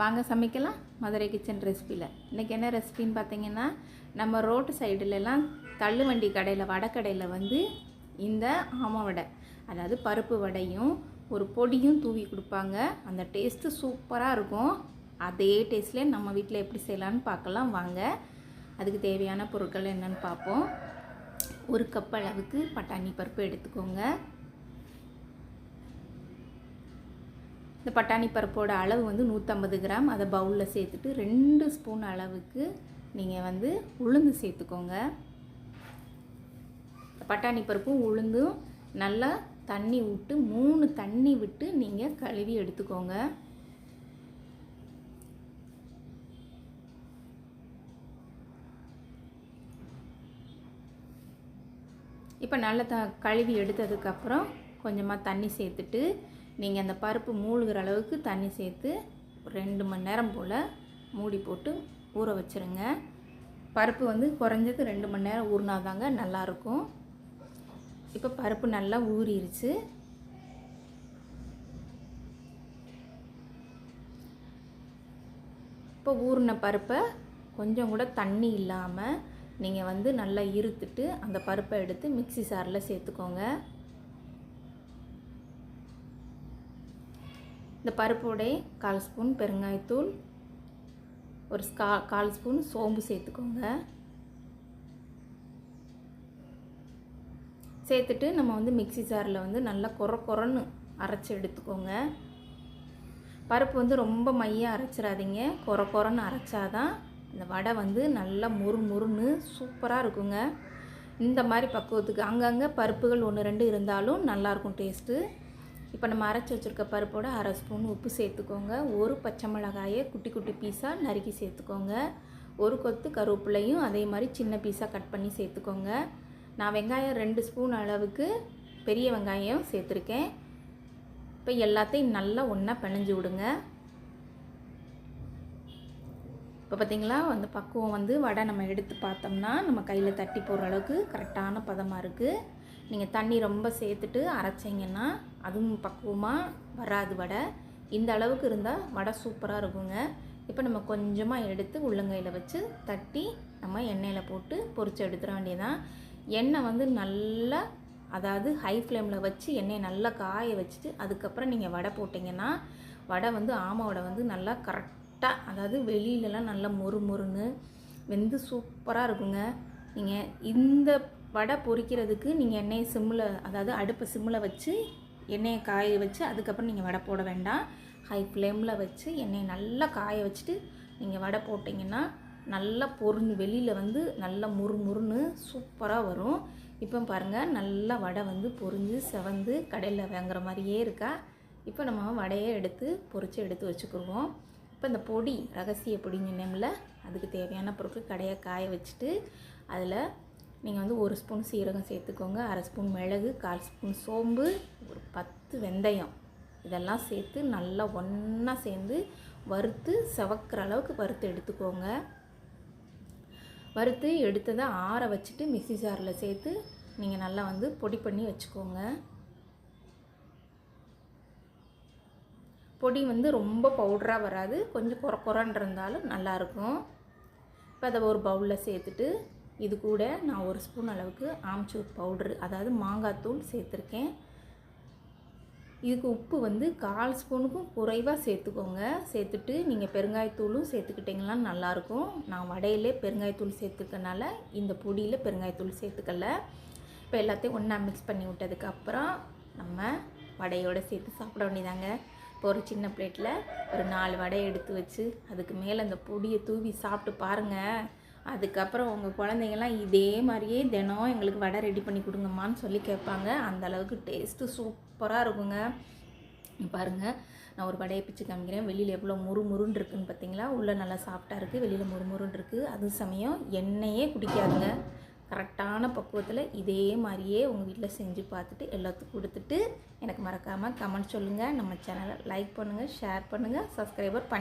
வாங்க சமைக்கலாம். மதுரை கிச்சன் ரெசிபியில் இன்றைக்கி என்ன ரெசிபின்னு பார்த்தீங்கன்னா நம்ம ரோட்டு சைடுலலாம் தள்ளுவண்டி கடையில் வடக்கடையில் வந்து இந்த ஆமை வடை. அதாவது பருப்பு வடையும் ஒரு பொடியும் தூவி கொடுப்பாங்க. அந்த டேஸ்ட்டு சூப்பராக இருக்கும். அதே டேஸ்ட்லேயே நம்ம வீட்டில் எப்படி செய்யலான்னு பார்க்கலாம் வாங்க. அதுக்கு தேவையான பொருட்கள் என்னென்னு பார்ப்போம் ஒரு கப் அளவுக்கு பட்டாணி பருப்பு எடுத்துக்கோங்க. இந்த பட்டாணி பருப்போட அளவு வந்து நூற்றம்பது கிராம். அதை பவுலில் சேர்த்துட்டு ரெண்டு ஸ்பூன் அளவுக்கு நீங்கள் வந்து உளுந்து சேர்த்துக்கோங்க. பட்டாணி பருப்பும் உளுந்தும் நல்லா தண்ணி விட்டு மூணு தண்ணி விட்டு நீங்கள் கழுவி எடுத்துக்கோங்க. இப்போ நல்லா த கழுவி எடுத்ததுக்கப்புறம் கொஞ்சமாக தண்ணி சேர்த்துட்டு நீங்கள் அந்த பருப்பு மூழ்கிற அளவுக்கு தண்ணி சேர்த்து ரெண்டு மணி நேரம் போல் மூடி போட்டு ஊற வச்சுருங்க. பருப்பு வந்து குறைஞ்சது ரெண்டு மணி நேரம் ஊறினாதாங்க நல்லாயிருக்கும் இப்போ பருப்பு நல்லா ஊறிடுச்சு இப்போ ஊறின பருப்பை கொஞ்சம் கூட தண்ணி இல்லாமல் நீங்கள் வந்து நல்லா இருத்துட்டு அந்த பருப்பை எடுத்து மிக்சி சாரில் சேர்த்துக்கோங்க. இந்த பருப்போடைய கால் ஸ்பூன் பெருங்காயத்தூள் ஒரு கா கால் ஸ்பூன் சோம்பு சேர்த்துக்கோங்க. சேர்த்துட்டு நம்ம வந்து மிக்சி ஜாரில் வந்து நல்லா குற குறன்னு அரைச்சி எடுத்துக்கோங்க. பருப்பு வந்து ரொம்ப மையாக அரைச்சிடாதீங்க. குற குறன்னு அரைச்சாதான் இந்த வடை வந்து நல்லா முறு முறுன்னு சூப்பராக இருக்குங்க. இந்த மாதிரி பக்குவத்துக்கு அங்கங்கே பருப்புகள் ஒன்று ரெண்டு இருந்தாலும் நல்லாயிருக்கும் டேஸ்ட்டு. இப்போ நம்ம அரைச்சி வச்சுருக்க பருப்போட அரை ஸ்பூன் உப்பு சேர்த்துக்கோங்க. ஒரு பச்சை மிளகாயை குட்டி குட்டி பீஸாக நறுக்கி சேர்த்துக்கோங்க. ஒரு கொத்து கருவேப்பிலையும் அதே மாதிரி சின்ன பீஸாக கட் பண்ணி சேர்த்துக்கோங்க. நான் வெங்காயம் ரெண்டு ஸ்பூன் அளவுக்கு பெரிய வெங்காயம் சேர்த்துருக்கேன். இப்போ எல்லாத்தையும் நல்லா ஒன்றா பிணைஞ்சு விடுங்க. இப்போ பார்த்திங்களா அந்த பக்குவம் வந்து வடை நம்ம எடுத்து பார்த்தோம்னா நம்ம கையில் தட்டி போடுற அளவுக்கு கரெக்டான பதமாக இருக்குது நீங்கள் தண்ணி ரொம்ப சேர்த்துட்டு அரைச்சிங்கன்னா அதுவும் பக்குவமாக வராது வடை. இந்த அளவுக்கு இருந்தால் வடை சூப்பராக இருக்குங்க. இப்போ நம்ம கொஞ்சமாக எடுத்து உள்ளங்கையில் வச்சு தட்டி நம்ம எண்ணெயில் போட்டு பொறிச்சு எடுத்துட வேண்டியதான் எண்ணெய் வந்து நல்லா அதாவது ஹை ஃப்ளேமில் வச்சு எண்ணெயை நல்லா காய வச்சுட்டு அதுக்கப்புறம் நீங்கள் வடை போட்டிங்கன்னா வடை வந்து ஆமை வடை வந்து நல்லா கரெக்டாக அதாவது வெளியிலலாம் நல்லா மொறு மொறுன்னு வெந்து சூப்பராக இருக்குங்க. நீங்கள் இந்த வடை பொறிக்கிறதுக்கு நீங்கள் எண்ணெயை சிம்மில் அதாவது அடுப்பை சிம்மில் வச்சு எண்ணெயை காய வச்சு அதுக்கப்புறம் நீங்கள் வடை போட வேண்டாம். ஹை ஃப்ளேமில் வச்சு எண்ணெயை நல்லா காய வச்சுட்டு நீங்கள் வடை போட்டிங்கன்னா நல்லா பொருள் வெளியில் வந்து நல்லா முறு முறுன்னு சூப்பராக வரும். இப்போ பாருங்கள் நல்லா வடை வந்து பொறிஞ்சு செவந்து கடையில் வாங்குற மாதிரியே இருக்கா? இப்போ நம்ம வடையை எடுத்து பொறிச்சு எடுத்து வச்சுக்கிடுவோம் இப்போ இந்த பொடி ரகசிய பொடிங்க நேமில் அதுக்கு தேவையான பொருட்கள் கடையை காய வச்சுட்டு அதில் நீங்கள் வந்து ஒரு ஸ்பூன் சீரகம் சேர்த்துக்கோங்க அரை ஸ்பூன் மிளகு கால் ஸ்பூன் சோம்பு ஒரு பத்து வெந்தயம். இதெல்லாம் சேர்த்து நல்லா ஒன்றா சேர்ந்து வறுத்து செவக்கிற அளவுக்கு வறுத்து எடுத்துக்கோங்க. வறுத்து எடுத்ததை ஆற வச்சுட்டு மிக்சி ஜாரில் சேர்த்து நீங்கள் நல்லா வந்து பொடி பண்ணி வச்சுக்கோங்க. பொடி வந்து ரொம்ப பவுடராக வராது. கொஞ்சம் குற குறன்னு இருந்தாலும் நல்லாயிருக்கும் இப்போ அதை ஒரு பவுலில் சேர்த்துட்டு இது கூட நான் ஒரு ஸ்பூன் அளவுக்கு ஆம்ச்சூர் பவுட்ரு அதாவது மாங்காய் தூள் சேர்த்துருக்கேன். இதுக்கு உப்பு வந்து கால் ஸ்பூனுக்கும் குறைவாக சேர்த்துக்கோங்க. சேர்த்துட்டு நீங்கள் பெருங்காயத்தூளும் சேர்த்துக்கிட்டிங்கன்னா நல்லாயிருக்கும். நான் வடையிலே பெருங்காயத்தூள் சேர்த்துக்கனால இந்த பொடியில் பெருங்காயத்தூள் சேர்த்துக்கல. இப்போ எல்லாத்தையும் ஒன்றா மிக்ஸ் பண்ணி விட்டதுக்கப்புறம் நம்ம வடையோடு சேர்த்து சாப்பிட வேண்டியதாங்க. இப்போ ஒரு சின்ன பிளேட்டில் ஒரு நாலு வடையை எடுத்து வச்சு அதுக்கு மேலே அந்த பொடியை தூவி சாப்பிட்டு பாருங்கள் அதுக்கப்புறம் உங்கள் குழந்தைங்கள்லாம் இதே மாதிரியே தினம் எங்களுக்கு வடை ரெடி பண்ணி கொடுங்கம்மான்னு சொல்லி கேட்பாங்க. அந்த அளவுக்கு டேஸ்ட்டு சூப்பராக இருக்குங்க. பாருங்கள் நான் ஒரு வடையை பிச்சு காமிக்கிறேன். வெளியில் எவ்வளோ முறு முருன்னு இருக்குன்னு பார்த்தீங்களா உள்ளே நல்லா சாஃப்டாக இருக்குது வெளியில் முறுமுருன்னு இருக்குது அது சமயம் எண்ணெயே குடிக்காதுங்க. கரெக்டான பக்குவத்தில் இதே மாதிரியே உங்கள் வீட்டில் செஞ்சு பார்த்துட்டு எல்லாத்துக்கும் கொடுத்துட்டு எனக்கு மறக்காமல் கமெண்ட் சொல்லுங்கள் நம்ம சேனலை லைக் பண்ணுங்கள் ஷேர் பண்ணுங்கள் சப்ஸ்கிரைபர் பண்ணி